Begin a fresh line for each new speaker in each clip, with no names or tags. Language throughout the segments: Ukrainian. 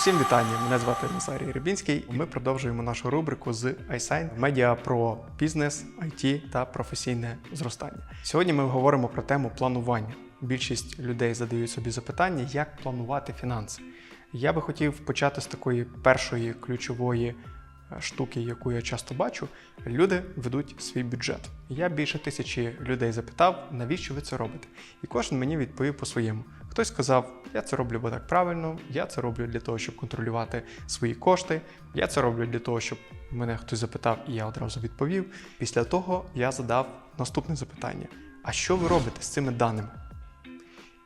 Усім вітання! Мене звати Назарій Рибінський. Ми продовжуємо нашу рубрику з iSign медіа про бізнес, IT та професійне зростання. Сьогодні ми говоримо про тему планування. Більшість людей задають собі запитання, як планувати фінанси. Я би хотів почати з такої першої ключової е, штуки, яку я часто бачу. Люди ведуть свій бюджет. Я більше тисячі людей запитав, навіщо ви це робите? І кожен мені відповів по-своєму. Хтось сказав, я це роблю бо так правильно, я це роблю для того, щоб контролювати свої кошти. Я це роблю для того, щоб мене хтось запитав, і я одразу відповів. Після того я задав наступне запитання: а що ви робите з цими даними?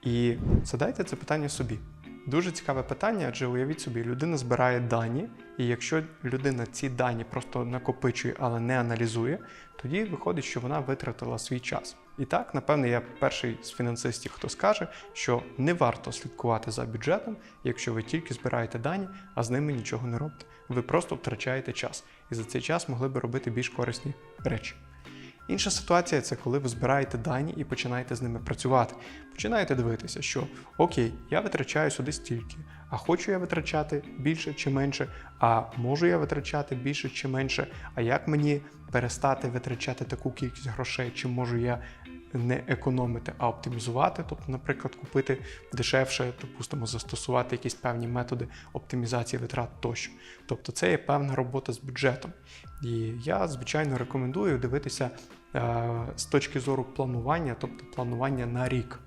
І задайте це питання собі. Дуже цікаве питання, адже уявіть собі, людина збирає дані, і якщо людина ці дані просто накопичує, але не аналізує, тоді виходить, що вона витратила свій час. І так, напевне, я перший з фінансистів, хто скаже, що не варто слідкувати за бюджетом, якщо ви тільки збираєте дані, а з ними нічого не робите. Ви просто втрачаєте час, і за цей час могли би робити більш корисні речі. Інша ситуація це коли ви збираєте дані і починаєте з ними працювати. Починаєте дивитися, що окей, я витрачаю сюди стільки, а хочу я витрачати більше чи менше, а можу я витрачати більше чи менше, а як мені перестати витрачати таку кількість грошей, чи можу я не економити, а оптимізувати, тобто, наприклад, купити дешевше, допустимо, застосувати якісь певні методи оптимізації витрат тощо. Тобто це є певна робота з бюджетом. І я, звичайно, рекомендую дивитися е, з точки зору планування, тобто планування на рік.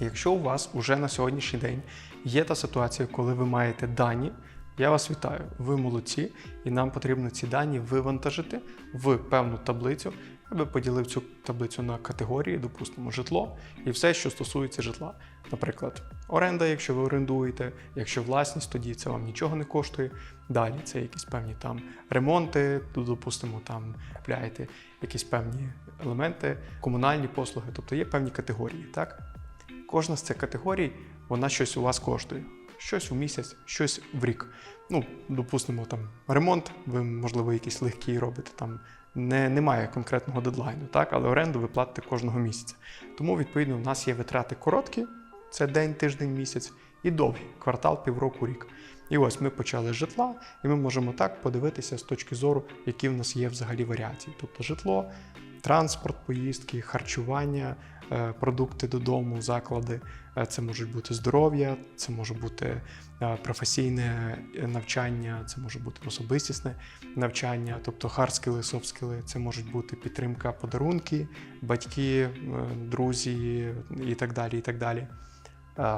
Якщо у вас уже на сьогоднішній день є та ситуація, коли ви маєте дані, я вас вітаю, ви молодці, і нам потрібно ці дані вивантажити в певну таблицю. Я би поділив цю таблицю на категорії, допустимо, житло і все, що стосується житла. Наприклад, оренда, якщо ви орендуєте, якщо власність, тоді це вам нічого не коштує. Далі це якісь певні там ремонти, допустимо, там купляєте якісь певні елементи, комунальні послуги, тобто є певні категорії. Так? Кожна з цих категорій вона щось у вас коштує. Щось у місяць, щось в рік. Ну, допустимо, там ремонт, ви, можливо, якийсь легкий робите, там не, немає конкретного дедлайну, так? але оренду ви платите кожного місяця. Тому, відповідно, у нас є витрати короткі, це день, тиждень, місяць, і довгі квартал, півроку, рік. І ось ми почали з житла, і ми можемо так подивитися з точки зору, які в нас є взагалі варіації. Тобто житло, транспорт, поїздки, харчування, продукти додому, заклади. Е, Це можуть бути здоров'я, це може бути е, професійне навчання, це може бути особистісне навчання, тобто хардскіли, софтскіли, це можуть бути підтримка подарунки, батьки, е, друзі і так далі. і так далі.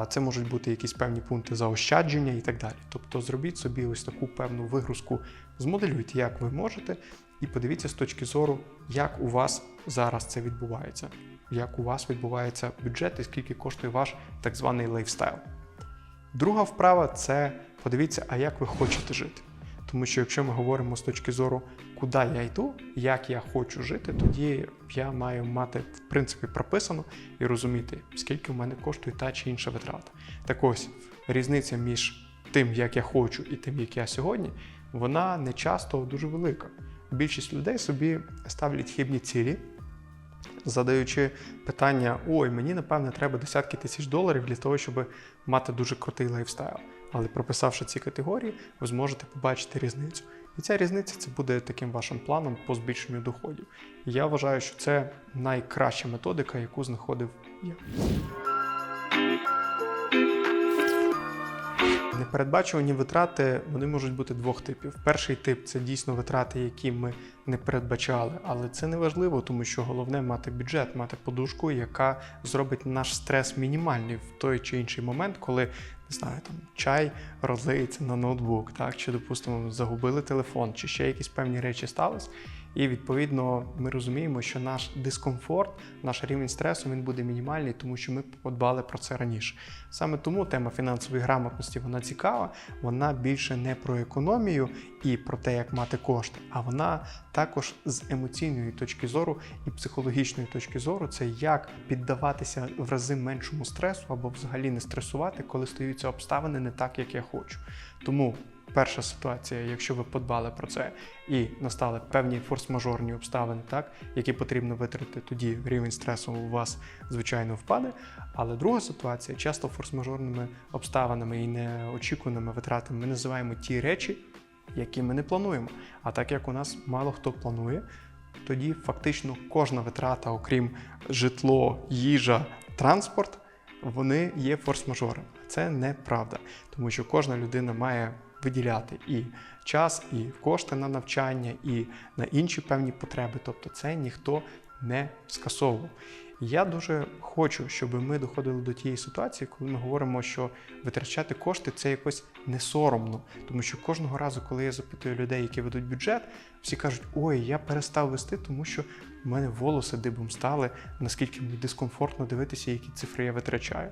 Це можуть бути якісь певні пункти заощадження і так далі. Тобто зробіть собі ось таку певну вигрузку, змоделюйте, як ви можете, і подивіться з точки зору, як у вас зараз це відбувається, як у вас відбувається бюджет і скільки коштує ваш так званий лайфстайл. Друга вправа це подивіться, а як ви хочете жити. Тому що якщо ми говоримо з точки зору, куди я йду, як я хочу жити, тоді я маю мати в принципі прописано і розуміти, скільки в мене коштує та чи інша витрата. Так ось різниця між тим, як я хочу, і тим, як я сьогодні, вона не часто дуже велика. Більшість людей собі ставлять хибні цілі, задаючи питання: ой, мені напевне треба десятки тисяч доларів для того, щоб мати дуже крутий лайфстайл. Але прописавши ці категорії, ви зможете побачити різницю. І ця різниця це буде таким вашим планом по збільшенню доходів. Я вважаю, що це найкраща методика, яку знаходив я. Непередбачувані витрати вони можуть бути двох типів. Перший тип це дійсно витрати, які ми не передбачали, але це не важливо, тому що головне мати бюджет, мати подушку, яка зробить наш стрес мінімальний в той чи інший момент, коли не знаю, там чай розлиється на ноутбук, так чи допустимо загубили телефон, чи ще якісь певні речі сталися. І відповідно ми розуміємо, що наш дискомфорт, наш рівень стресу він буде мінімальний, тому що ми подбали про це раніше. Саме тому тема фінансової грамотності вона цікава, вона більше не про економію і про те, як мати кошти, а вона також з емоційної точки зору і психологічної точки зору, це як піддаватися в рази меншому стресу або взагалі не стресувати, коли стаються обставини не так, як я хочу. Тому перша ситуація, якщо ви подбали про це і настали певні форс-мажорні обставини, так, які потрібно витратити, тоді рівень стресу у вас, звичайно, впаде. Але друга ситуація, часто форс-мажорними обставинами і неочікуваними витратами ми називаємо ті речі, які ми не плануємо. А так як у нас мало хто планує, тоді фактично кожна витрата, окрім житло, їжа, транспорт, вони є форс-мажором. Це неправда, тому що кожна людина має виділяти і час, і кошти на навчання, і на інші певні потреби. Тобто це ніхто не скасовував. Я дуже хочу, щоб ми доходили до тієї ситуації, коли ми говоримо, що витрачати кошти це якось не соромно. Тому що кожного разу, коли я запитую людей, які ведуть бюджет, всі кажуть: ой, я перестав вести, тому що в мене волоси дибом стали, наскільки мені дискомфортно дивитися, які цифри я витрачаю.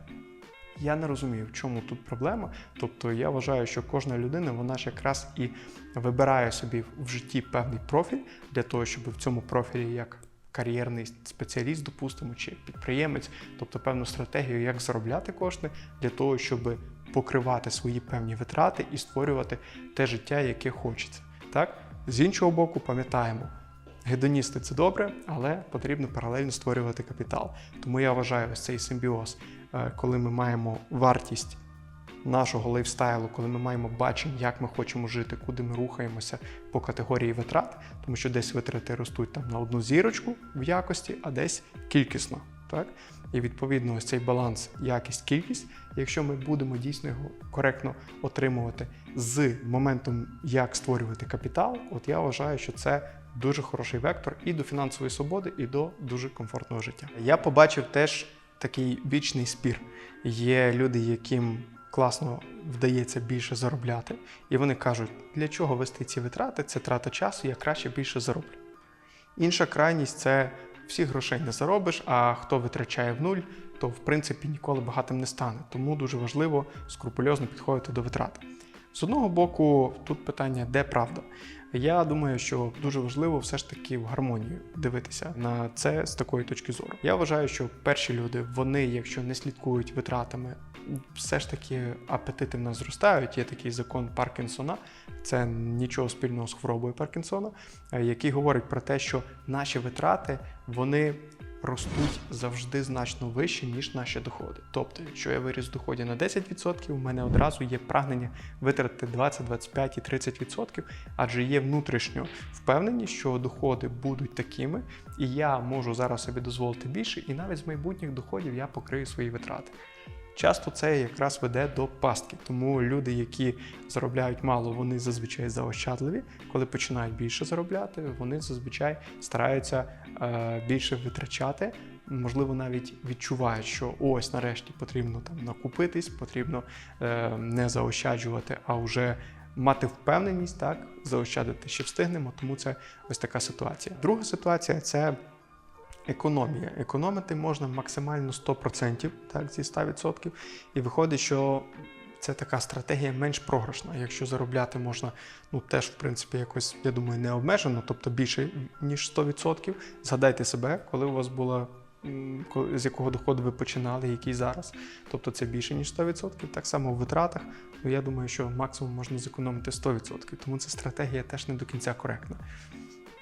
Я не розумію, в чому тут проблема. Тобто я вважаю, що кожна людина вона ж якраз і вибирає собі в житті певний профіль для того, щоб в цьому профілі як кар'єрний спеціаліст, допустимо, чи підприємець, тобто певну стратегію, як заробляти кошти для того, щоб покривати свої певні витрати і створювати те життя, яке хочеться. Так? З іншого боку, пам'ятаємо, гедоністи це добре, але потрібно паралельно створювати капітал. Тому я вважаю ось цей симбіоз, коли ми маємо вартість нашого лайфстайлу, коли ми маємо бачення, як ми хочемо жити, куди ми рухаємося по категорії витрат, тому що десь витрати ростуть там на одну зірочку в якості, а десь кількісно. Так? І відповідно ось цей баланс, якість, кількість, якщо ми будемо дійсно його коректно отримувати з моментом, як створювати капітал, от я вважаю, що це дуже хороший вектор і до фінансової свободи, і до дуже комфортного життя. Я побачив теж такий вічний спір. Є люди, яким класно вдається більше заробляти, і вони кажуть, для чого вести ці витрати, це трата часу, я краще більше зароблю. Інша крайність це всіх грошей не заробиш, а хто витрачає в нуль, то в принципі ніколи багатим не стане. Тому дуже важливо скрупульозно підходити до витрат. З одного боку, тут питання, де правда. Я думаю, що дуже важливо все ж таки в гармонію дивитися на це з такої точки зору. Я вважаю, що перші люди, вони, якщо не слідкують витратами, все ж таки апетити в нас зростають. Є такий закон Паркінсона, це нічого спільного з хворобою Паркінсона, е, який говорить про те, що наші витрати вони ростуть завжди значно вище, ніж наші доходи. Тобто, якщо я виріс в доході на 10%, у мене одразу є прагнення витратити 20, 25 і 30%, адже є внутрішньо впевненість, що доходи будуть такими, і я можу зараз собі дозволити більше, і навіть з майбутніх доходів я покрию свої витрати. Часто це якраз веде до пастки, тому люди, які заробляють мало, вони зазвичай заощадливі. Коли починають більше заробляти, вони зазвичай стараються е, більше витрачати. Можливо, навіть відчувають, що ось нарешті потрібно там накупитись, потрібно е, не заощаджувати, а вже мати впевненість, так заощадити ще встигнемо. Тому це ось така ситуація. Друга ситуація це економія. Економити можна максимально 100%, так, зі 100%. І виходить, що це така стратегія менш програшна. Якщо заробляти можна, ну теж, в принципі, якось, я думаю, не обмежено, тобто більше, ніж 100%. Згадайте себе, коли у вас була. З якого доходу ви починали, який зараз. Тобто це більше, ніж 100%. Так само в витратах. Ну, я думаю, що максимум можна зекономити 100%. Тому ця стратегія теж не до кінця коректна.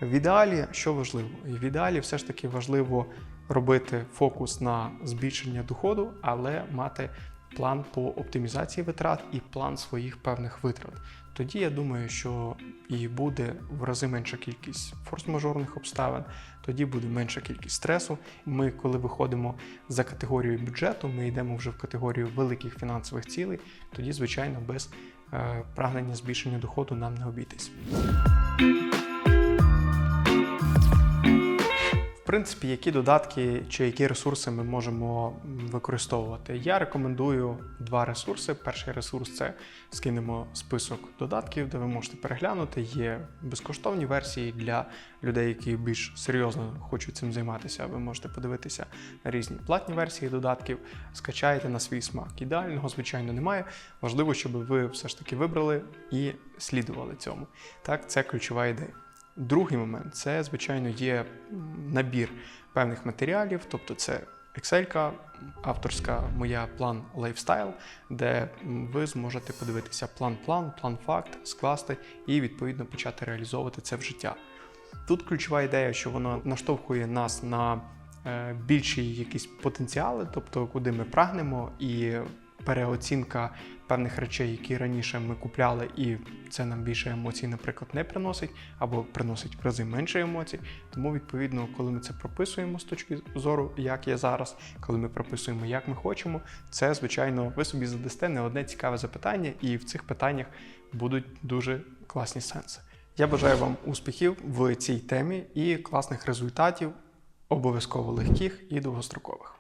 В ідеалі що важливо? В ідеалі все ж таки важливо робити фокус на збільшення доходу, але мати план по оптимізації витрат і план своїх певних витрат. Тоді я думаю, що і буде в рази менша кількість форс-мажорних обставин, тоді буде менша кількість стресу. Ми, коли виходимо за категорією бюджету, ми йдемо вже в категорію великих фінансових цілей, тоді, звичайно, без е, прагнення збільшення доходу нам не обійтись. В принципі, які додатки чи які ресурси ми можемо використовувати? Я рекомендую два ресурси. Перший ресурс це скинемо список додатків, де ви можете переглянути. Є безкоштовні версії для людей, які більш серйозно хочуть цим займатися. Ви можете подивитися на різні платні версії додатків, скачаєте на свій смак. Ідеального, звичайно, немає. Важливо, щоб ви все ж таки вибрали і слідували цьому. Так, це ключова ідея. Другий момент це, звичайно, є набір певних матеріалів, тобто це Excel, авторська моя план лайфстайл, де ви зможете подивитися план-план, план-факт, скласти і відповідно почати реалізовувати це в життя. Тут ключова ідея, що воно наштовхує нас на е, більші якісь потенціали, тобто куди ми прагнемо, і переоцінка певних речей, які раніше ми купляли, і це нам більше емоцій, наприклад, не приносить, або приносить в рази менше емоцій. Тому, відповідно, коли ми це прописуємо з точки зору, як є зараз, коли ми прописуємо, як ми хочемо, це звичайно ви собі задасте не одне цікаве запитання, і в цих питаннях будуть дуже класні сенси. Я бажаю вам успіхів в цій темі і класних результатів, обов'язково легких і довгострокових.